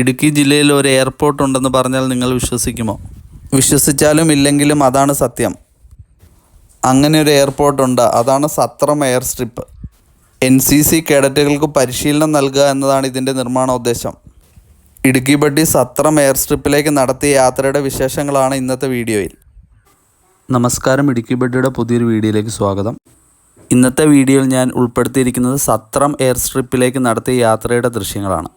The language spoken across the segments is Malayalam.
ഇടുക്കി ജില്ലയിൽ ഒരു എയർപോർട്ട് ഉണ്ടെന്ന് പറഞ്ഞാൽ നിങ്ങൾ വിശ്വസിക്കുമോ? വിശ്വസിച്ചാലും ഇല്ലെങ്കിലും അതാണ് സത്യം. അങ്ങനെ ഒരു എയർപോർട്ട് ഉണ്ട്. അതാണ് Sathram air strip. N C C കേഡറ്റുകൾക്ക് പരിശീലനം നൽകുക എന്നതാണ് ഇതിന്റെ നിർമ്മാണ ഉദ്ദേശം. ഇടുക്കി ബഡ്ഡി സത്രം എയർ സ്ട്രിപ്പിലേക്ക് നടത്തിയ യാത്രയുടെ വിശേഷങ്ങളാണ് ഇന്നത്തെ വീഡിയോയിൽ. നമസ്കാരം. ഇടുക്കി ബഡ്ഡിയുടെ പുതിയൊരു വീഡിയോയിലേക്ക് സ്വാഗതം. ഇന്നത്തെ വീഡിയോയിൽ ഞാൻ ഉൾപ്പെടുത്തിയിരിക്കുന്നത് സത്രം എയർ സ്ട്രിപ്പിലേക്ക് നടത്തിയ യാത്രയുടെ ദൃശ്യങ്ങളാണ്.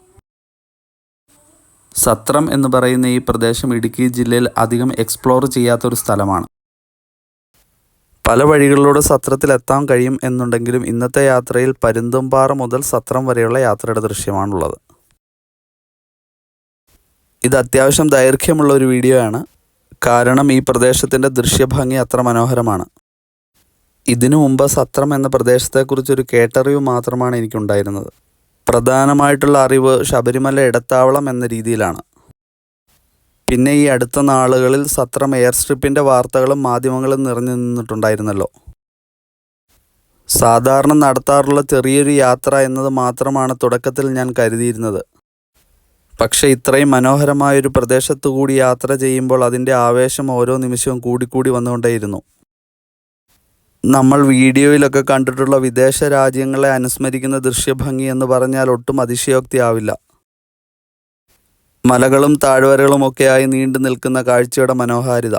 സത്രം എന്ന് പറയുന്ന ഈ പ്രദേശം ഇടുക്കി ജില്ലയിൽ അധികം എക്സ്പ്ലോർ ചെയ്യാത്തൊരു സ്ഥലമാണ്. പല വഴികളിലൂടെ സത്രത്തിൽ എത്താൻ കഴിയും എന്നുണ്ടെങ്കിലും ഇന്നത്തെ യാത്രയിൽ പരുന്തുംപാറ മുതൽ സത്രം വരെയുള്ള യാത്രയുടെ ദൃശ്യമാണുള്ളത്. ഇത് അത്യാവശ്യം ദൈർഘ്യമുള്ള ഒരു വീഡിയോ ആണ്. കാരണം ഈ പ്രദേശത്തിന്റെ ദൃശ്യഭംഗി അത്ര മനോഹരമാണ്. ഇതിനു മുമ്പ് സത്രം എന്ന പ്രദേശത്തെക്കുറിച്ചൊരു കേട്ടറിവ് മാത്രമാണ് എനിക്കുണ്ടായിരുന്നത്. പ്രധാനമായിട്ടുള്ള അറിവ് ശബരിമല ഇടത്താവളം എന്ന രീതിയിലാണ്. പിന്നെ ഈ അടുത്ത നാളുകളിൽ സത്രം എയർ സ്ട്രിപ്പിന്റെ വാർത്തകളും മാധ്യമങ്ങളും നിറഞ്ഞു നിന്നിട്ടുണ്ടായിരുന്നല്ലോ. സാധാരണ നടത്താറുള്ള ചെറിയൊരു യാത്ര എന്നത് മാത്രമാണ് തുടക്കത്തിൽ ഞാൻ കരുതിയിരുന്നത്. പക്ഷേ ഇത്രയും മനോഹരമായൊരു പ്രദേശത്തു കൂടി യാത്ര ചെയ്യുമ്പോൾ അതിന്റെ ആവേശം ഓരോ നിമിഷവും കൂടിക്കൂടി വന്നുകൊണ്ടേയിരുന്നു. നമ്മൾ വീഡിയോയിലൊക്കെ കണ്ടിട്ടുള്ള വിദേശ രാജ്യങ്ങളെ അനുസ്മരിക്കുന്ന ദൃശ്യഭംഗി എന്ന് പറഞ്ഞാൽ ഒട്ടും അതിശയോക്തിയാവില്ല. മലകളും താഴ്വരകളും ഒക്കെയായി നീണ്ടു നിൽക്കുന്ന കാഴ്ചയുടെ മനോഹാരിത.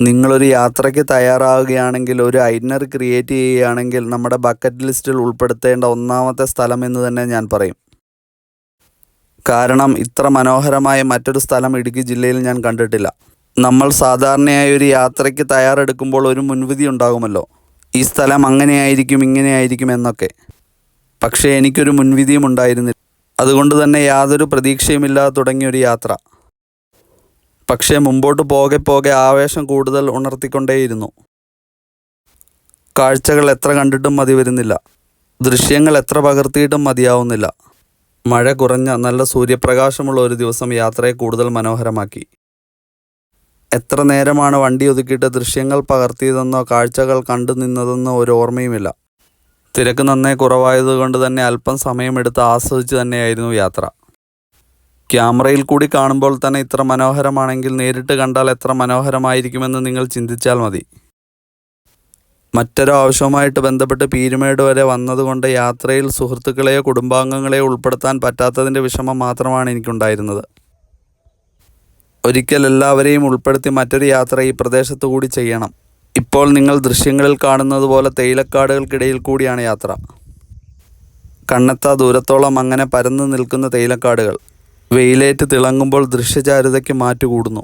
നിങ്ങളൊരു യാത്രയ്ക്ക് തയ്യാറാവുകയാണെങ്കിൽ ഒരു ഐനർ ക്രിയേറ്റ് ചെയ്യുകയാണെങ്കിൽ നമ്മുടെ ബക്കറ്റ് ലിസ്റ്റിൽ ഉൾപ്പെടുത്തേണ്ട ഒന്നാമത്തെ സ്ഥലം എന്ന് തന്നെ ഞാൻ പറയും. കാരണം ഇത്ര മനോഹരമായ മറ്റൊരു സ്ഥലം ഇടുക്കി ജില്ലയിൽ ഞാൻ കണ്ടിട്ടില്ല. നമ്മൾ സാധാരണയായി ഒരു യാത്രയ്ക്ക് തയ്യാറെടുക്കുമ്പോൾ ഒരു മുൻവിധി ഉണ്ടാകുമല്ലോ. ഈ സ്ഥലം അങ്ങനെയായിരിക്കും ഇങ്ങനെയായിരിക്കും എന്നൊക്കെ. പക്ഷേ എനിക്കൊരു മുൻവിധിയും ഉണ്ടായിരുന്നില്ല. അതുകൊണ്ട് തന്നെ യാതൊരു പ്രതീക്ഷയുമില്ലാതെ തുടങ്ങിയൊരു യാത്ര. പക്ഷേ മുമ്പോട്ട് പോകെ പോകെ ആവേശം കൂടുതൽ ഉണർത്തിക്കൊണ്ടേയിരുന്നു. കാഴ്ചകൾ എത്ര കണ്ടിട്ടും മതി വരുന്നില്ല. ദൃശ്യങ്ങൾ എത്ര പകർത്തിയിട്ടും മതിയാവുന്നില്ല. മഴ കുറഞ്ഞ നല്ല സൂര്യപ്രകാശമുള്ള ഒരു ദിവസം യാത്രയെ കൂടുതൽ മനോഹരമാക്കി. എത്ര നേരമാണ് വണ്ടി ഒതുക്കിയിട്ട് ദൃശ്യങ്ങൾ പകർത്തിയതെന്നോ കാഴ്ചകൾ കണ്ടു നിന്നതെന്നോ ഒരു ഓർമ്മയുമില്ല. തിരക്ക് നന്നേ കുറവായതുകൊണ്ട് തന്നെ അല്പം സമയമെടുത്ത് ആസ്വദിച്ച് തന്നെയായിരുന്നു യാത്ര. ക്യാമറയിൽ കൂടി കാണുമ്പോൾ തന്നെ ഇത്ര മനോഹരമാണെങ്കിൽ നേരിട്ട് കണ്ടാൽ എത്ര മനോഹരമായിരിക്കുമെന്ന് നിങ്ങൾ ചിന്തിച്ചാൽ മതി. മറ്റൊരു ആവശ്യവുമായിട്ട് ബന്ധപ്പെട്ട് പീരുമേട് വരെ വന്നതുകൊണ്ട് യാത്രയിൽ സുഹൃത്തുക്കളെയോ കുടുംബാംഗങ്ങളെയോ ഉൾപ്പെടുത്താൻ പറ്റാത്തതിന്റെ വിഷമം മാത്രമാണ് എനിക്കുണ്ടായിരുന്നത്. ഒരിക്കൽ എല്ലാവരെയും ഉൾപ്പെടുത്തി മറ്റൊരു യാത്ര ഈ പ്രദേശത്തു കൂടി ചെയ്യണം. ഇപ്പോൾ നിങ്ങൾ ദൃശ്യങ്ങളിൽ കാണുന്നത് പോലെ തേയിലക്കാടുകൾക്കിടയിൽ കൂടിയാണ് യാത്ര. കണ്ണെത്താ ദൂരത്തോളം അങ്ങനെ പരന്നു നിൽക്കുന്ന തേയിലക്കാടുകൾ. വെയിലേറ്റ് തിളങ്ങുമ്പോൾ ദൃശ്യചാരുതയ്ക്ക് മാറ്റുകൂടുന്നു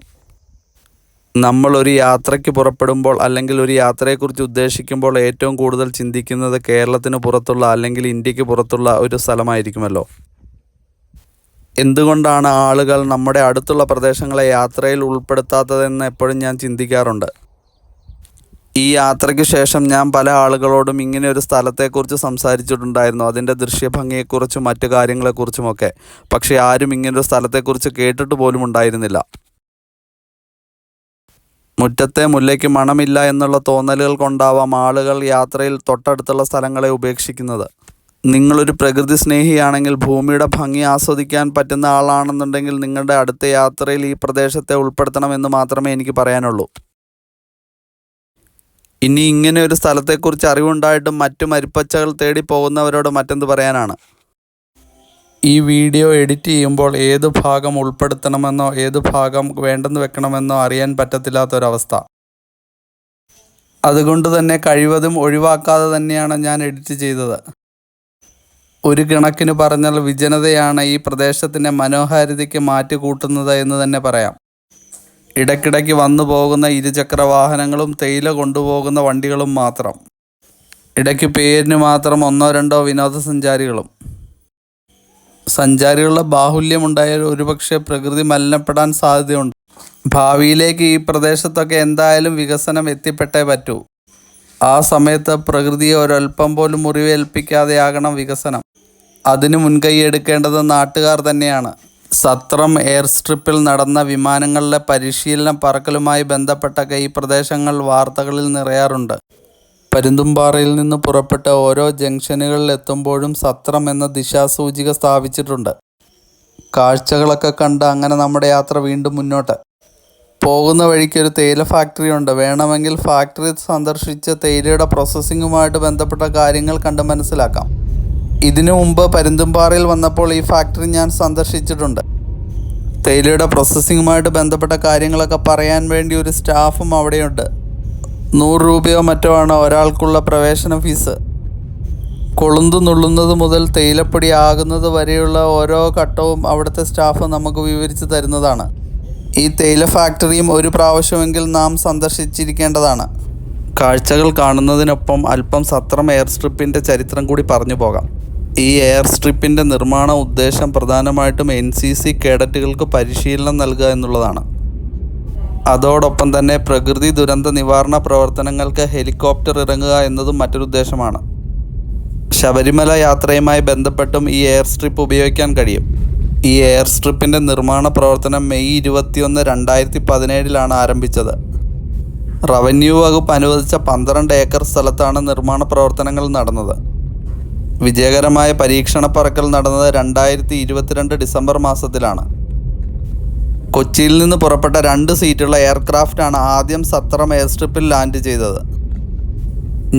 നമ്മൾ ഒരു യാത്രയ്ക്ക് പുറപ്പെടുമ്പോൾ അല്ലെങ്കിൽ ഒരു യാത്രയെക്കുറിച്ച് ഉദ്ദേശിക്കുമ്പോൾ ഏറ്റവും കൂടുതൽ ചിന്തിക്കുന്നത് കേരളത്തിന് പുറത്തുള്ള അല്ലെങ്കിൽ ഇന്ത്യയ്ക്ക് പുറത്തുള്ള ഒരു സ്ഥലമായിരിക്കുമല്ലോ. എന്തുകൊണ്ടാണ് ആളുകൾ നമ്മുടെ അടുത്തുള്ള പ്രദേശങ്ങളെ യാത്രയിൽ ഉൾപ്പെടുത്താത്തതെന്ന് എപ്പോഴും ഞാൻ ചിന്തിക്കാറുണ്ട്. ഈ യാത്രയ്ക്ക് ശേഷം ഞാൻ പല ആളുകളോടും ഇങ്ങനെ ഒരു സ്ഥലത്തെക്കുറിച്ച് സംസാരിച്ചിട്ടുണ്ടായിരുന്നു. അതിന്റെ ദൃശ്യഭംഗിയെക്കുറിച്ചും മറ്റു കാര്യങ്ങളെക്കുറിച്ചുമൊക്കെ. പക്ഷേ ആരും ഇങ്ങനൊരു സ്ഥലത്തെക്കുറിച്ച് കേട്ടിട്ട് പോലും ഉണ്ടായിരുന്നില്ല. മുറ്റത്തെ മുല്ലയ്ക്ക് മണമില്ല എന്നുള്ള തോന്നലുകൾ കൊണ്ടാവാം ആളുകൾ യാത്രയിൽ തൊട്ടടുത്തുള്ള സ്ഥലങ്ങളെ ഉപേക്ഷിക്കുന്നത്. നിങ്ങളൊരു പ്രകൃതി സ്നേഹിയാണെങ്കിൽ ഭൂമിയുടെ ഭംഗി ആസ്വദിക്കാൻ പറ്റുന്ന ആളാണെന്നുണ്ടെങ്കിൽ നിങ്ങളുടെ അടുത്ത യാത്രയിൽ ഈ പ്രദേശത്തെ ഉൾപ്പെടുത്തണമെന്ന് മാത്രമേ എനിക്ക് പറയാനുള്ളൂ. ഇനി ഇങ്ങനെ ഒരു സ്ഥലത്തെക്കുറിച്ച് അറിവുണ്ടായിട്ടും മറ്റു മരിപ്പച്ചകൾ തേടി പോകുന്നവരോട് മറ്റെന്ത് പറയാനാണ്? ഈ വീഡിയോ എഡിറ്റ് ചെയ്യുമ്പോൾ ഏത് ഭാഗം ഉൾപ്പെടുത്തണമെന്നോ ഏത് ഭാഗം വേണ്ടെന്ന് വെക്കണമെന്നോ അറിയാൻ പറ്റത്തില്ലാത്തൊരവസ്ഥ. അതുകൊണ്ട് തന്നെ കഴിവതും ഒഴിവാക്കാതെ തന്നെയാണ് ഞാൻ എഡിറ്റ് ചെയ്തത്. ഒരു കണക്കിന് പറഞ്ഞാൽ വിജനതയാണ് ഈ പ്രദേശത്തിന്റെ മനോഹാരിതയ്ക്ക് മാറ്റി കൂട്ടുന്നത് എന്ന് തന്നെ പറയാം. ഇടയ്ക്കിടയ്ക്ക് വന്നു പോകുന്ന ഇരുചക്ര വാഹനങ്ങളും തേയില കൊണ്ടുപോകുന്ന വണ്ടികളും മാത്രം. ഇടയ്ക്ക് പേരിന് മാത്രം ഒന്നോ രണ്ടോ വിനോദസഞ്ചാരികളും. സഞ്ചാരികളുടെ ബാഹുല്യമുണ്ടായാൽ ഒരുപക്ഷെ പ്രകൃതി മലിനപ്പെടാൻ സാധ്യതയുണ്ട്. ഭാവിയിലേക്ക് ഈ പ്രദേശത്തൊക്കെ എന്തായാലും വികസനം എത്തിപ്പെട്ടേ പറ്റൂ. ആ സമയത്ത് പ്രകൃതിയെ ഒരൽപ്പം പോലും മുറിവേൽപ്പിക്കാതെയാകണം വികസനം. അതിന് മുൻകൈ എടുക്കേണ്ടത് നാട്ടുകാർ തന്നെയാണ്. സത്രം എയർ സ്ട്രിപ്പിൽ നടന്ന വിമാനങ്ങളിലെ പരിശീലന പറക്കലുമായി ബന്ധപ്പെട്ട ഈ പ്രദേശങ്ങൾ വാർത്തകളിൽ നിറയാറുണ്ട്. പരുന്തുംപാറയിൽ നിന്ന് പുറപ്പെട്ട ഓരോ ജംഗ്ഷനുകളിൽ എത്തുമ്പോഴും സത്രം എന്ന ദിശാസൂചിക സ്ഥാപിച്ചിട്ടുണ്ട്. കാഴ്ചകളൊക്കെ കണ്ട് അങ്ങനെ നമ്മുടെ യാത്ര വീണ്ടും മുന്നോട്ട്. പോകുന്ന വഴിക്ക് ഒരു തേയില ഫാക്ടറി ഉണ്ട് വേണമെങ്കിൽ ഫാക്ടറി സന്ദർശിച്ച് തേയിലയുടെ പ്രോസസ്സിങ്ങുമായിട്ട് ബന്ധപ്പെട്ട കാര്യങ്ങൾ കണ്ട് മനസ്സിലാക്കാം. ഇതിനു മുമ്പ് പരുന്തുംപാറയിൽ വന്നപ്പോൾ ഈ ഫാക്ടറി ഞാൻ സന്ദർശിച്ചിട്ടുണ്ട്. തേയിലയുടെ പ്രോസസ്സിങ്ങുമായിട്ട് ബന്ധപ്പെട്ട കാര്യങ്ങളൊക്കെ പറയാൻ വേണ്ടി ഒരു സ്റ്റാഫും അവിടെയുണ്ട്. നൂറ് രൂപയോ മറ്റോ ആണ് ഒരാൾക്കുള്ള പ്രവേശന ഫീസ്. കൊളുന്തു നുള്ളുന്നത് മുതൽ തേയിലപ്പൊടി ആകുന്നത് വരെയുള്ള ഓരോ ഘട്ടവും അവിടുത്തെ സ്റ്റാഫ് നമുക്ക് വിവരിച്ചു തരുന്നതാണ്. ഈ തേയില ഫാക്ടറിയും ഒരു പ്രാവശ്യമെങ്കിൽ നാം സന്ദർശിച്ചിരിക്കേണ്ടതാണ്. കാഴ്ചകൾ കാണുന്നതിനൊപ്പം അല്പം സത്രം എയർ സ്ട്രിപ്പിന്റെ ചരിത്രം കൂടി പറഞ്ഞു പോകാം. ഈ എയർ സ്ട്രിപ്പിന്റെ നിർമ്മാണ ഉദ്ദേശം പ്രധാനമായിട്ടും എൻ സി സി കേഡറ്റുകൾക്ക് പരിശീലനം നൽകുക എന്നുള്ളതാണ്. അതോടൊപ്പം തന്നെ പ്രകൃതി ദുരന്ത നിവാരണ പ്രവർത്തനങ്ങൾക്ക് ഹെലികോപ്റ്റർ ഇറങ്ങുക എന്നതും മറ്റൊരു ഉദ്ദേശമാണ്. ശബരിമല യാത്രയുമായി ബന്ധപ്പെട്ടും ഈ എയർ സ്ട്രിപ്പ് ഉപയോഗിക്കാൻ കഴിയും. ഈ എയർ സ്ട്രിപ്പിന്റെ നിർമ്മാണ പ്രവർത്തനം മെയ് ഇരുപത്തിയൊന്ന് രണ്ടായിരത്തി പതിനേഴിലാണ് ആരംഭിച്ചത്. റവന്യൂ വകുപ്പ് അനുവദിച്ച പന്ത്രണ്ട് ഏക്കർ സ്ഥലത്താണ് നിർമ്മാണ പ്രവർത്തനങ്ങൾ നടന്നത്. വിജയകരമായ പരീക്ഷണ പറക്കൽ നടന്നത് രണ്ടായിരത്തി ഇരുപത്തിരണ്ട് ഡിസംബർ മാസത്തിലാണ്. കൊച്ചിയിൽ നിന്ന് പുറപ്പെട്ട രണ്ട് സീറ്റുള്ള എയർക്രാഫ്റ്റാണ് ആദ്യം സത്രം എയർ സ്ട്രിപ്പിൽ ലാൻഡ് ചെയ്തത്.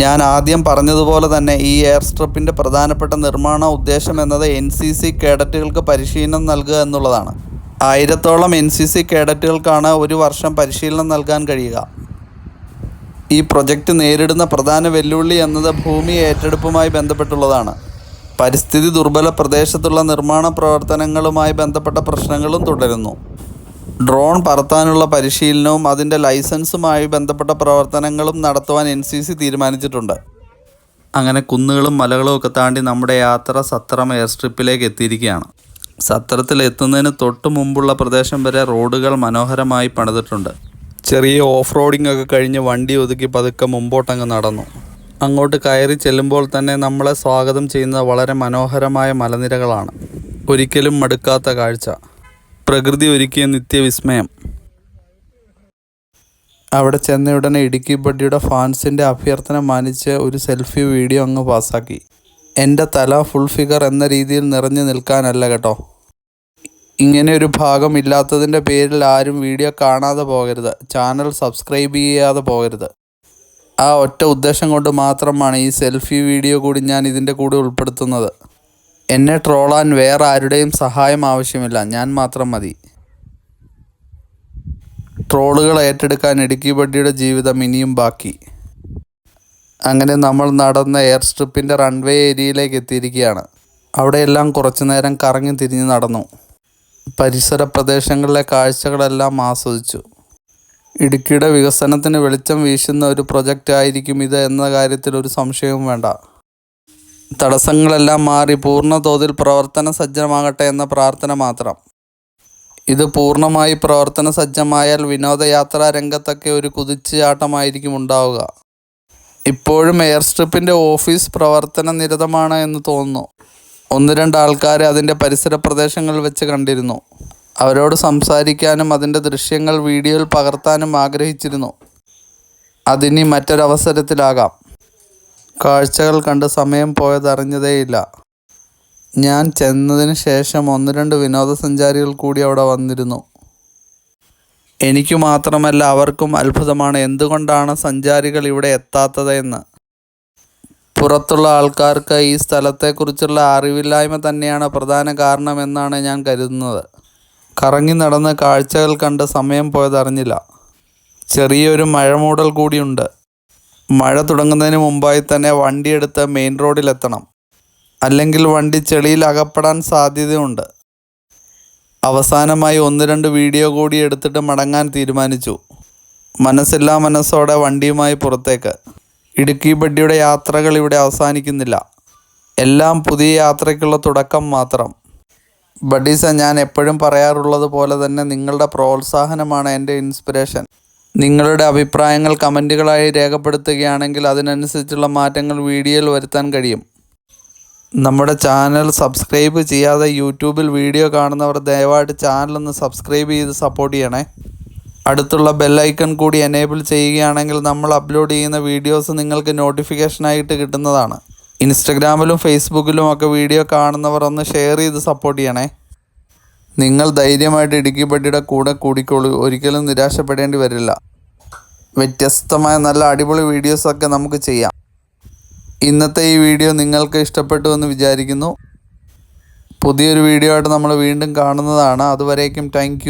ഞാൻ ആദ്യം പറഞ്ഞതുപോലെ തന്നെ ഈ എയർ സ്ട്രിപ്പിന്റെ പ്രധാനപ്പെട്ട നിർമ്മാണ ഉദ്ദേശം എന്നത് എൻ സി സി കേഡറ്റുകൾക്ക് പരിശീലനം നൽകുക എന്നുള്ളതാണ്. ആയിരത്തോളം എൻ സി സി കേഡറ്റുകൾക്കാണ് ഒരു വർഷം പരിശീലനം നൽകാൻ കഴിയുക. ഈ പ്രൊജക്റ്റ് നേരിടുന്ന പ്രധാന വെല്ലുവിളി എന്നത് ഭൂമി ഏറ്റെടുപ്പുമായി ബന്ധപ്പെട്ടുള്ളതാണ്. പരിസ്ഥിതി ദുർബല പ്രദേശത്തുള്ള നിർമ്മാണ പ്രവർത്തനങ്ങളുമായി ബന്ധപ്പെട്ട പ്രശ്നങ്ങളും തുടരുന്നു. ഡ്രോൺ പറത്താനുള്ള പരിശീലനവും അതിന്റെ ലൈസൻസുമായി ബന്ധപ്പെട്ട പ്രവർത്തനങ്ങളും നടത്തുവാൻ എൻ സി സി തീരുമാനിച്ചിട്ടുണ്ട്. അങ്ങനെ കുന്നുകളും മലകളും ഒക്കെ താണ്ടി നമ്മുടെ യാത്ര സത്രം എയർ സ്ട്രിപ്പിലേക്ക് എത്തിയിരിക്കുകയാണ്. സത്രത്തിൽ എത്തുന്നതിന് തൊട്ട് മുമ്പുള്ള പ്രദേശം വരെ റോഡുകൾ മനോഹരമായി പണിതിട്ടുണ്ട്. ചെറിയ ഓഫ് റോഡിംഗ് ഒക്കെ കഴിഞ്ഞ് വണ്ടി ഒതുക്കി പതുക്കെ മുമ്പോട്ടങ്ങ് നടന്നു. അങ്ങോട്ട് കയറി ചെല്ലുമ്പോൾ തന്നെ നമ്മളെ സ്വാഗതം ചെയ്യുന്ന വളരെ മനോഹരമായ മലനിരകളാണ്. ഒരിക്കലും മടുക്കാത്ത കാഴ്ച. പ്രകൃതി ഒരുക്കിയ നിത്യവിസ്മയം. അവിടെ ചെന്ന ഉടനെ ഇടുക്കി ബഡ്ഡിയുടെ ഫാൻസിന്റെ അഭ്യർത്ഥന മാനിച്ച് ഒരു സെൽഫി വീഡിയോ അങ്ങ് പാസ്സാക്കി എന്റെ തല ഫുൾ ഫിഗർ എന്ന രീതിയിൽ നിറഞ്ഞു നിൽക്കാനല്ല കേട്ടോ. ഇങ്ങനെ ഒരു ഭാഗം ഇല്ലാത്തതിന്റെ പേരിൽ ആരും വീഡിയോ കാണാതെ പോകരുത്. ചാനൽ സബ്സ്ക്രൈബ് ചെയ്യാതെ പോകരുത്. ആ ഒറ്റ ഉദ്ദേശം കൊണ്ട് മാത്രമാണ് ഈ സെൽഫി വീഡിയോ കൂടി ഞാൻ ഇതിന്റെ കൂടെ ഉൾപ്പെടുത്തുന്നത്. എന്നെ ട്രോളാൻ വേറെ ആരുടെയും സഹായം ആവശ്യമില്ല. ഞാൻ മാത്രം മതി. ട്രോളുകൾ ഏറ്റെടുക്കാൻ ഇടുക്കി ബഡ്ഡിയുടെ ജീവിതം ഇനിയും ബാക്കി. അങ്ങനെ നമ്മൾ നടന്ന എയർ സ്ട്രിപ്പിന്റെ റൺവേ ഏരിയയിലേക്ക് എത്തിയിരിക്കുകയാണ്. അവിടെയെല്ലാം കുറച്ചു നേരം കറങ്ങി തിരിഞ്ഞ് നടന്നു. പരിസര പ്രദേശങ്ങളിലെ കാഴ്ചകളെല്ലാം ആസ്വദിച്ചു. ഇടുക്കിയുടെ വികസനത്തിന് വെളിച്ചം വീശുന്ന ഒരു പ്രൊജക്റ്റ് ആയിരിക്കും ഇത് എന്ന കാര്യത്തിൽ ഒരു സംശയവും വേണ്ട. തടസ്സങ്ങളെല്ലാം മാറി പൂർണ തോതിൽ പ്രവർത്തന സജ്ജമാകട്ടെ എന്ന പ്രാർത്ഥന മാത്രം. ഇത് പൂർണമായി പ്രവർത്തന സജ്ജമായാൽ വിനോദയാത്രാ രംഗത്തൊക്കെ ഒരു കുതിച്ചുചാട്ടമായിരിക്കും ഉണ്ടാവുക. ഇപ്പോഴും എയർ സ്ട്രിപ്പിന്റെ ഓഫീസ് പ്രവർത്തന നിരതമാണ് എന്ന് തോന്നുന്നു. ഒന്ന് രണ്ട് ആൾക്കാരെ അതിന്റെ പരിസര പ്രദേശങ്ങളിൽ വെച്ച് കണ്ടിരുന്നു. അവരോട് സംസാരിക്കാനും അതിന്റെ ദൃശ്യങ്ങൾ വീഡിയോയിൽ പകർത്താനും ആഗ്രഹിച്ചിരുന്നു. അതിനി മറ്റൊരവസരത്തിലാകാം. കാഴ്ചകൾ കണ്ട് സമയം പോയതറിഞ്ഞതേയില്ല. ഞാൻ ചെന്നതിന് ശേഷം ഒന്ന് രണ്ട് വിനോദസഞ്ചാരികൾ കൂടി അവിടെ വന്നിരുന്നു. എനിക്ക് മാത്രമല്ല അവർക്കും അത്ഭുതമാണ് എന്തുകൊണ്ടാണ് സഞ്ചാരികൾ ഇവിടെ എത്താത്തത് എന്ന് പുറത്തുള്ള ആൾക്കാർക്ക് ഈ സ്ഥലത്തെക്കുറിച്ചുള്ള അറിവില്ലായ്മ തന്നെയാണ് പ്രധാന കാരണമെന്നാണ് ഞാൻ കരുതുന്നത്. കറങ്ങി നടന്ന് കാഴ്ചകൾ കണ്ട് സമയം പോയതറിഞ്ഞില്ല ചെറിയൊരു മഴമൂടൽ കൂടിയുണ്ട്. മഴ തുടങ്ങുന്നതിന് മുമ്പായി തന്നെ വണ്ടിയെടുത്ത് മെയിൻ റോഡിലെത്തണം. അല്ലെങ്കിൽ വണ്ടി ചെളിയിൽ അകപ്പെടാൻ സാധ്യതയുണ്ട്. അവസാനമായി ഒന്ന് രണ്ട് വീഡിയോ കൂടി എടുത്തിട്ട് മടങ്ങാൻ തീരുമാനിച്ചു. മനസ്സില്ലാ മനസ്സോടെ വണ്ടിയുമായി പുറത്തേക്ക്. ഇടുക്കി ബഡ്ഡിയുടെ യാത്രകൾ ഇവിടെ അവസാനിക്കുന്നില്ല. എല്ലാം പുതിയ യാത്രയ്ക്കുള്ള തുടക്കം മാത്രം. ബഡീസ ഞാൻ എപ്പോഴും പറയാറുള്ളത് പോലെ തന്നെ നിങ്ങളുടെ പ്രോത്സാഹനമാണ് എന്റെ ഇൻസ്പിറേഷൻ. നിങ്ങളുടെ അഭിപ്രായങ്ങൾ കമന്റുകളായി രേഖപ്പെടുത്തുകയാണെങ്കിൽ അതിനനുസരിച്ചുള്ള മാറ്റങ്ങൾ വീഡിയോയിൽ വരുത്താൻ കഴിയും. നമ്മുടെ ചാനൽ സബ്സ്ക്രൈബ് ചെയ്യാതെ യൂട്യൂബിൽ വീഡിയോ കാണുന്നവർ ദയവായിട്ട് ചാനലൊന്ന് സബ്സ്ക്രൈബ് ചെയ്ത് സപ്പോർട്ട് ചെയ്യണേ. അടുത്തുള്ള ബെല്ലൈക്കൺ കൂടി എനേബിൾ ചെയ്യുകയാണെങ്കിൽ നമ്മൾ അപ്ലോഡ് ചെയ്യുന്ന വീഡിയോസ് നിങ്ങൾക്ക് നോട്ടിഫിക്കേഷനായിട്ട് കിട്ടുന്നതാണ്. ഇൻസ്റ്റഗ്രാമിലും ഫേസ്ബുക്കിലും ഒക്കെ വീഡിയോ കാണുന്നവർ ഒന്ന് ഷെയർ ചെയ്ത് സപ്പോർട്ട് ചെയ്യണേ. നിങ്ങൾ ധൈര്യമായിട്ട് ഇടുക്കി പട്ടിയുടെ കൂടെ കൂടിക്കോളൂ. ഒരിക്കലും നിരാശപ്പെടേണ്ടി വരില്ല. വ്യത്യസ്തമായ നല്ല അടിപൊളി വീഡിയോസൊക്കെ നമുക്ക് ചെയ്യാം. ഇന്നത്തെ ഈ വീഡിയോ നിങ്ങൾക്ക് ഇഷ്ടപ്പെട്ടു എന്ന് വിചാരിക്കുന്നു. പുതിയൊരു വീഡിയോ ആയിട്ട് നമ്മൾ വീണ്ടും കാണുന്നതാണ്. അതുവരേക്കും താങ്ക്